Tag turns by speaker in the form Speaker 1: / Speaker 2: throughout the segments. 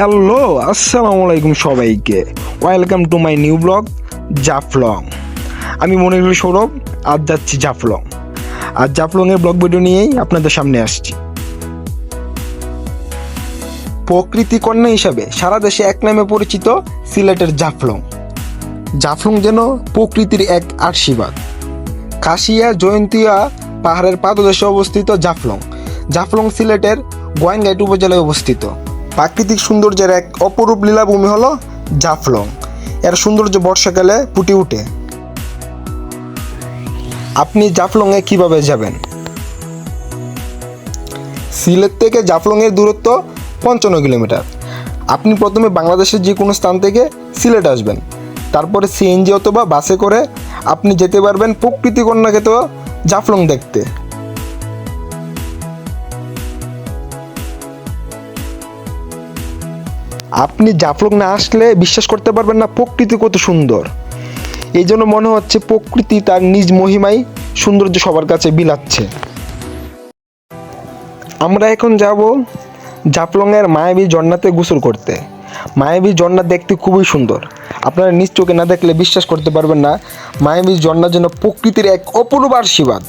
Speaker 1: Hello, আসসালামু আলাইকুম সবাইকে। Welcome to my new blog Jaflong আমি মনে মনিরুল সৌরভ, আজ যাচ্ছি জাফলং আর জাফলংয়ের ব্লগ ভিডিও নিয়েই আপনাদের সামনে আসছি। প্রকৃতি কন্যা হিসাবে সারা দেশে এক নামে পরিচিত সিলেটের জাফলং জাফলং যেন প্রকৃতির এক আশীর্বাদ কাশিয়া, জয়ন্তিয়া পাহাড়ের পাদদেশে অবস্থিত জাফলং জাফলং সিলেটের গোয়াইনঘাট উপজেলায় অবস্থিত। প্রাকৃতিক সৌন্দর্যের এক অপরূপ লীলাভূমি হলো জাফলং। এর সৌন্দর্য বর্ষাকালে ফুটে ওঠে আপনি জাফলংয়ে কীভাবে যাবেন? সিলেট থেকে জাফলংয়ের দূরত্ব পঞ্চান্ন কিলোমিটার। আপনি প্রথমে বাংলাদেশের যে কোনো স্থান থেকে সিলেট আসবেন। তারপরে সিএনজি অথবা বাসে করে আপনি যেতে পারবেন প্রকৃতি কন্যাকে তো জাফলং দেখতে। আপনি জাফলং না আসলে বিশ্বাস করতে পারবেন না, প্রকৃতি কত সুন্দর। এই জন্য মনে হচ্ছে প্রকৃতি তার নিজ মহিমায় সৌন্দর্য সবার কাছে বিলাচ্ছে। আমরা এখন যাব জাফলংয়ের মায়াবী ঝর্ণাতে গোসল করতে। মায়াবী ঝর্ণা দেখতে খুবই সুন্দর। আপনারা নিজ চোখে না দেখলে বিশ্বাস করতে পারবেন না, মায়াবী ঝর্ণার জন্য প্রকৃতির এক অপূর্ব আশীর্বাদ।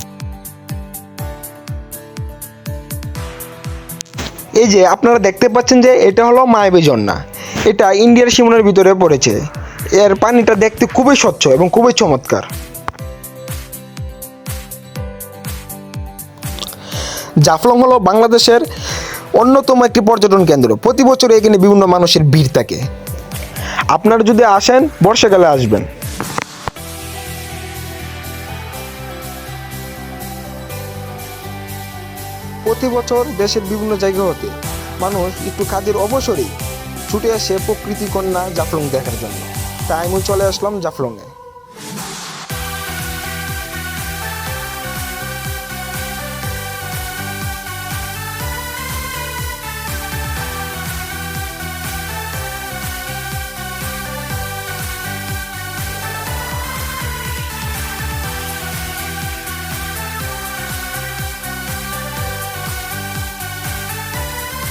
Speaker 1: এই যে আপনারা দেখতে পাচ্ছেন যে এটা হলো মায়াবী ঝর্ণা। এটা ইন্ডিয়ার সীমানার ভিতরে পড়েছে। এর পানিটা দেখতে খুবই স্বচ্ছ এবং খুবই চমৎকার। জাফলং হলো বাংলাদেশের অন্যতম একটি পর্যটন কেন্দ্র। প্রতি বছর এখানে বিভিন্ন মানুষের ভিড় থাকে। আপনারা যদি আসেন, বর্ষাকালে আসবেন। প্রতি বছর দেশের বিভিন্ন জায়গা হতে মানুষ একটু কাজের অবসরেই ছুটে আসে প্রকৃতি কন্যা জাফলং দেখার জন্য। তাই আমি চলে আসলাম জাফলংয়ে।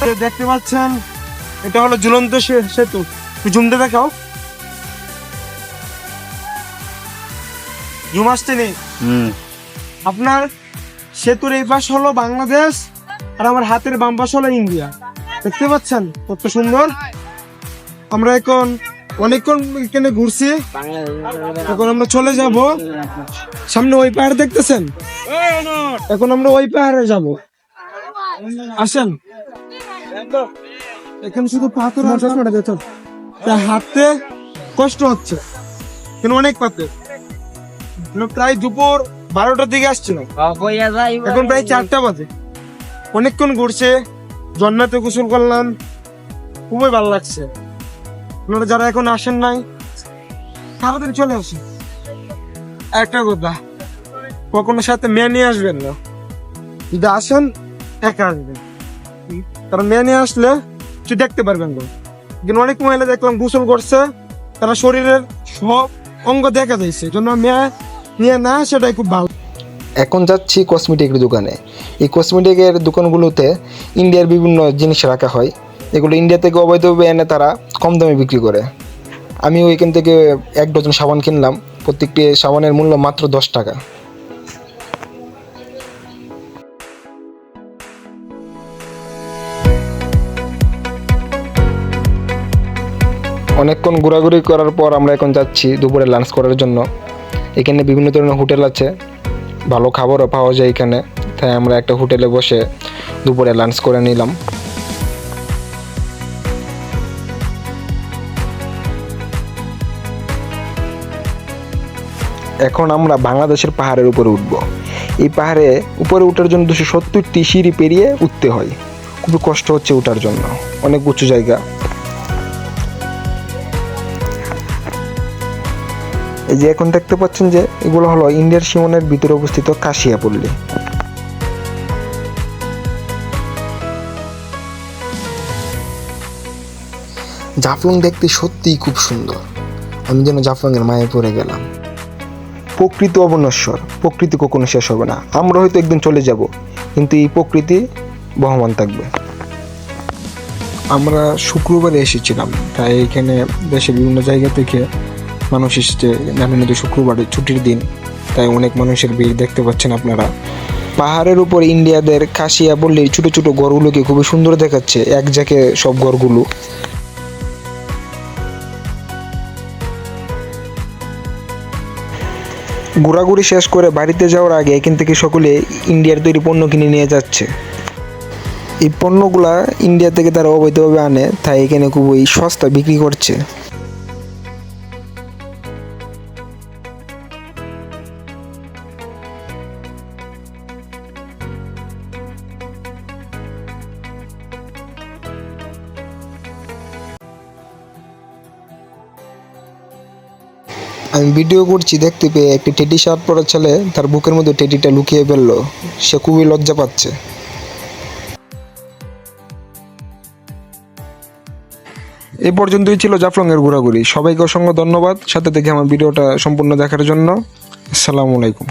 Speaker 2: এই দেখতে পাচ্ছেন এটা হলো ঝুলন্ত সে- সেতু। জুমতে দেখাও। জুম আসছে নেই আপনার সেতুর এই পাশ হলো বাংলাদেশ আর আমার হাতের বাম পাশ হলো ইন্ডিয়া। দেখতে পাচ্ছেন? কত সুন্দর। আমরা এখন অনেকক্ষণ এখানে ঘুরছি। এখন আমরা চলে যাব। সামনে ওই পাহাড় দেখতেছেন? এখন আমরা ওই পাহাড়ে যাব। আসেন। এখানে শুধু পাথর আর চশমাটা দেখো তা হাঁটতে কষ্ট হচ্ছে। কিন্তু অনেক পাথর। প্রায় দুপুর বারোটার দিকে আসছিল এখন প্রায় চারটা বাজে। অনেকক্ষণ ঘুরছে। জন্নাতে গোসল করলাম। খুবই ভালো লাগছে। আপনারা যারা এখন আসেন নাই, তাড়াতাড়ি চলে আসেন। একটা কথা, কখনো সাথে মেয়ে নিয়ে আসবেন না। যদি আসেন, একা আসবেন। কারণ মেয়ে নিয়ে আসলে কিছু দেখতে পারবেন না কিন্তু অনেক মহিলা দেখলাম গোসল করছে, তারা শরীরের সব অঙ্গ দেখা যাইছে। জন্য মেয়ে নিয়ে না, সেটাই খুব ভালো।
Speaker 1: এখন যাচ্ছি কসমেটিকের দোকানে। এই কসমেটিকের দোকানগুলোতে ইন্ডিয়ার বিভিন্ন জিনিস রাখা হয়। এগুলো ইন্ডিয়া থেকে অবৈধভাবে এনে তারা কম দামে বিক্রি করে। আমি ওইখান থেকে এক ডজন সাবান কিনলাম। প্রত্যেকটি সাবানের মূল্য মাত্র দশ টাকা। অনেকক্ষণ ঘোরাঘুরি করার পর আমরা এখন যাচ্ছি দুপুরে লাঞ্চ করার জন্য। এখানে বিভিন্ন ধরনের হোটেল আছে, ভালো খাবারও পাওয়া যায় এখানে। তাই আমরা একটা হোটেলে বসে দুপুরে লাঞ্চ করে নিলাম। এখন আমরা বাংলাদেশের পাহাড়ের উপরে উঠব। এই পাহাড়ে উপরে ওঠার জন্য দুশো সত্তরটি সিঁড়ি পেরিয়ে উঠতে হয়। খুবই কষ্ট হচ্ছে ওঠার জন্য। অনেক উঁচু জায়গা। এই যে এখন দেখতে পাচ্ছেন যে এগুলো হলো ইন্ডিয়ার সীমানের ভিতরে অবস্থিত কাশিয়াপল্লী জাফলং দেখতে সত্যিই খুব সুন্দর। আমি যেন জাফলংয়ের মায়ে পড়ে গেলাম। প্রকৃতি অবনশ্বর প্রকৃতি কখনো শেষ হবে না। আমরা হয়তো একদিন চলে যাব কিন্তু এই প্রকৃতি বহমান থাকবে। আমরা শুক্রবারে এসেছিলাম তাই এখানে দেশের বিভিন্ন জায়গা থেকে মানুষ এসেছে জানেন তো শুক্রবারে ছুটির দিন। তাই অনেক মানুষের ভিড় দেখতে পাচ্ছেন আপনারা। পাহাড়ের উপর ইন্ডিয়াদের কাশিয়া বললে ছোট ছোট ঘরগুলোকে খুবই সুন্দর দেখাচ্ছে, এক জায়গায় সব ঘরগুলো ঘোরাঘুরি শেষ করে বাড়িতে যাওয়ার আগে এখান থেকে সকলে ইন্ডিয়ার তৈরি পণ্য কিনে নিয়ে যাচ্ছে। এই পণ্যগুলা ইন্ডিয়া থেকে তারা অবৈধভাবে আনে, তাই এখানে খুবই সস্তা বিক্রি করছে। আমি ভিডিও করছি, দেখতে পেয়ে একটি টেডি শার্ট পরা ছেলে তার বুকের মধ্যে টেডিটা লুকিয়ে ফেলল। সে খুবই লজ্জা পাচ্ছে। এ পর্যন্তই ছিল জাফলংয়ের ঘোরাঘুরি। সবাইকে অসংখ্য ধন্যবাদ। সাথে থেকে আমার ভিডিওটা সম্পূর্ণ দেখার জন্য। আসসালামু আলাইকুম।